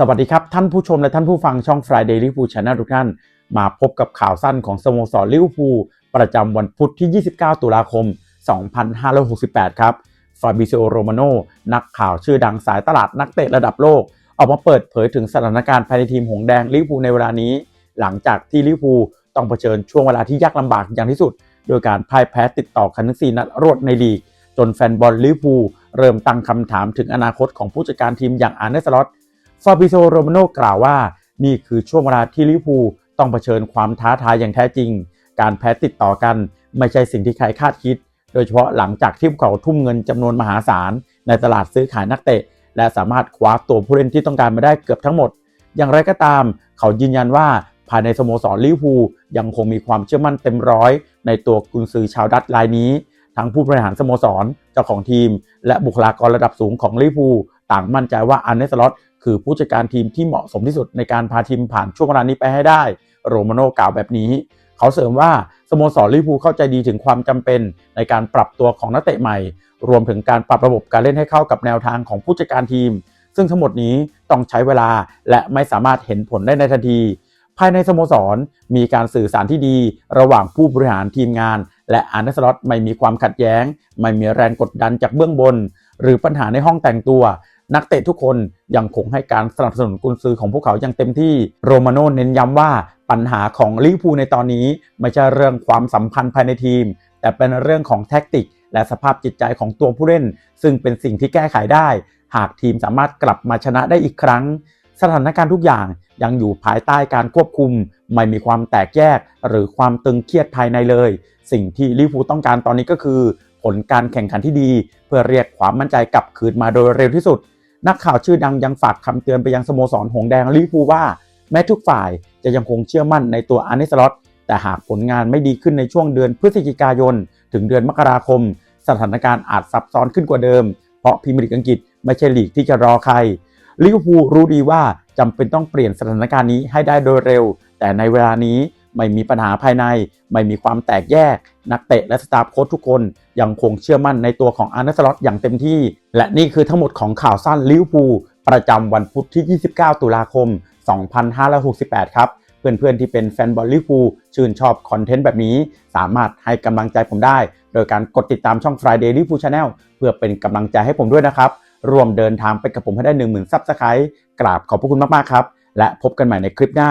สวัสดีครับท่านผู้ชมและท่านผู้ฟังช่อง Friday Liverpool Channel ทุกท่าน มาพบกับข่าวสั้นของสโมสรลิเวอร์พูลประจำวันพุธที่ 29 ตุลาคม 2568 ครับฟาบิซิโอโรมาโนนักข่าวชื่อดังสายตลาดนักเตะระดับโลก ออกมาเปิดเผยถึงสถานการณ์ภายในทีมหงแดงลิเวอร์พูลในเวลานี้ หลังจากที่ลิเวอร์พูลต้องเผชิญช่วงเวลาที่ยากลำบากอย่างที่สุด โดยการพ่ายแพ้ติดต่อกันทั้ง4นัดรวดในลีก จนแฟนบอลลิเวอร์พูลเริ่มตั้งคำถามถึงอนาคตของผู้จัดการทีมอย่างอาร์เนสล็อต ฟาบิโซโรมาโนกล่าวว่า นี่คือช่วงเวลาที่ลิเวอร์พูลต้องเผชิญความท้าทายอย่างแท้จริง การแพ้ติดต่อกันไม่ใช่สิ่งที่ใครคาดคิด โดยเฉพาะหลังจากที่พวกเขาทุ่มเงินจำนวนมหาศาล ในตลาดซื้อขายนักเตะ และสามารถคว้าตัวผู้เล่นที่ต้องการมาได้เกือบทั้งหมด อย่างไรก็ตาม เขายืนยันว่าภายในสโมสรลิเวอร์พูลยังคงมีความเชื่อมั่นเต็มร้อย ในตัวกุนซือชาวดัตช์รายนี้ ทั้งผู้บริหารสโมสร เจ้าของทีม และบุคลากรระดับสูงของลิเวอร์พูลต่างมั่นใจว่าอันเนสล็อต คือผู้จัดการทีมที่เหมาะสมที่สุดในการพาทีมผ่านช่วงเวลานี้ไปให้ได้ โรมาโน่กล่าวแบบนี้ เขาเสริมว่าสโมสรลิเวอร์พูลเข้าใจดีถึงความจำเป็นในการปรับตัวของนักเตะใหม่ รวมถึงการปรับระบบการเล่นให้เข้ากับแนวทางของผู้จัดการทีม ซึ่งทั้งหมดนี้ต้องใช้เวลาและไม่สามารถเห็นผลได้ในทันทีภายในสโมสรมีการสื่อสารที่ดี ระหว่างผู้บริหารทีมงาน และอาร์เนสล็อตไม่มีความขัดแย้ง ไม่มีแรงกดดันจากเบื้องบน หรือปัญหาในห้องแต่งตัว นักเตะทุกคนยังคงให้การสนับสนุนกุนซือของพวกเขาอย่างเต็มที่โรมาโน่เน้นย้ำว่าปัญหาของลิเวอร์พูลในตอนนี้ ไม่ใช่เรื่องความสัมพันธ์ภายในทีม แต่เป็นเรื่องของแท็กติก และสภาพจิตใจของตัวผู้เล่น ซึ่งเป็นสิ่งที่แก้ไขได้ หากทีมสามารถกลับมาชนะได้อีกครั้ง สถานการณ์ทุกอย่างยังอยู่ภายใต้การควบคุม ไม่มีความแตกแยก หรือความตึงเครียดภายในเลย สิ่งที่ลิเวอร์พูลต้องการตอนนี้ก็คือ ผลการแข่งขันที่ดี เพื่อเรียกความมั่นใจกลับคืนมาโดยเร็วที่สุด นักข่าวชื่อดังยังฝากคำเตือนไปยังสโมสรหงแดงลิเวอร์พูลว่าแม้ทุกฝ่ายจะยังคงเชื่อมั่นในตัวอาร์เนสล็อตแต่หากผลงานไม่ดีขึ้นในช่วงเดือนพฤศจิกายน ถึงเดือนมกราคม สถานการณ์อาจซับซ้อนขึ้นกว่าเดิม เพราะพรีเมียร์ลีกอังกฤษไม่ใช่ลีกที่จะรอใครลิเวอร์พูลรู้ดีว่าจำเป็นต้องเปลี่ยนสถานการณ์นี้ให้ได้โดยเร็ว แต่ในเวลานี้ ไม่มีปัญหาภายใน ไม่มีความแตกแยก นักเตะและสตาฟโค้ชทุกคน ยังคงเชื่อมั่นในตัวของอาร์เนสล็อตอย่างเต็มที่ และนี่คือทั้งหมดของข่าวสั้นลิเวอร์พูลประจำวันพุธที่ 29 ตุลาคม 2568 ครับ เพื่อนๆที่เป็นแฟนบอลลิเวอร์พูลชื่นชอบคอนเทนต์แบบนี้ สามารถให้กำลังใจผมได้ โดยการกดติดตามช่อง Friday Liverpool Channel เพื่อเป็นกำลังใจให้ผมด้วยนะครับรวมเดินทางไปกับผมให้ได้ 10,000ซับสไครต์กราบขอบพระคุณมากๆครับ และพบกันใหม่ในคลิปหน้า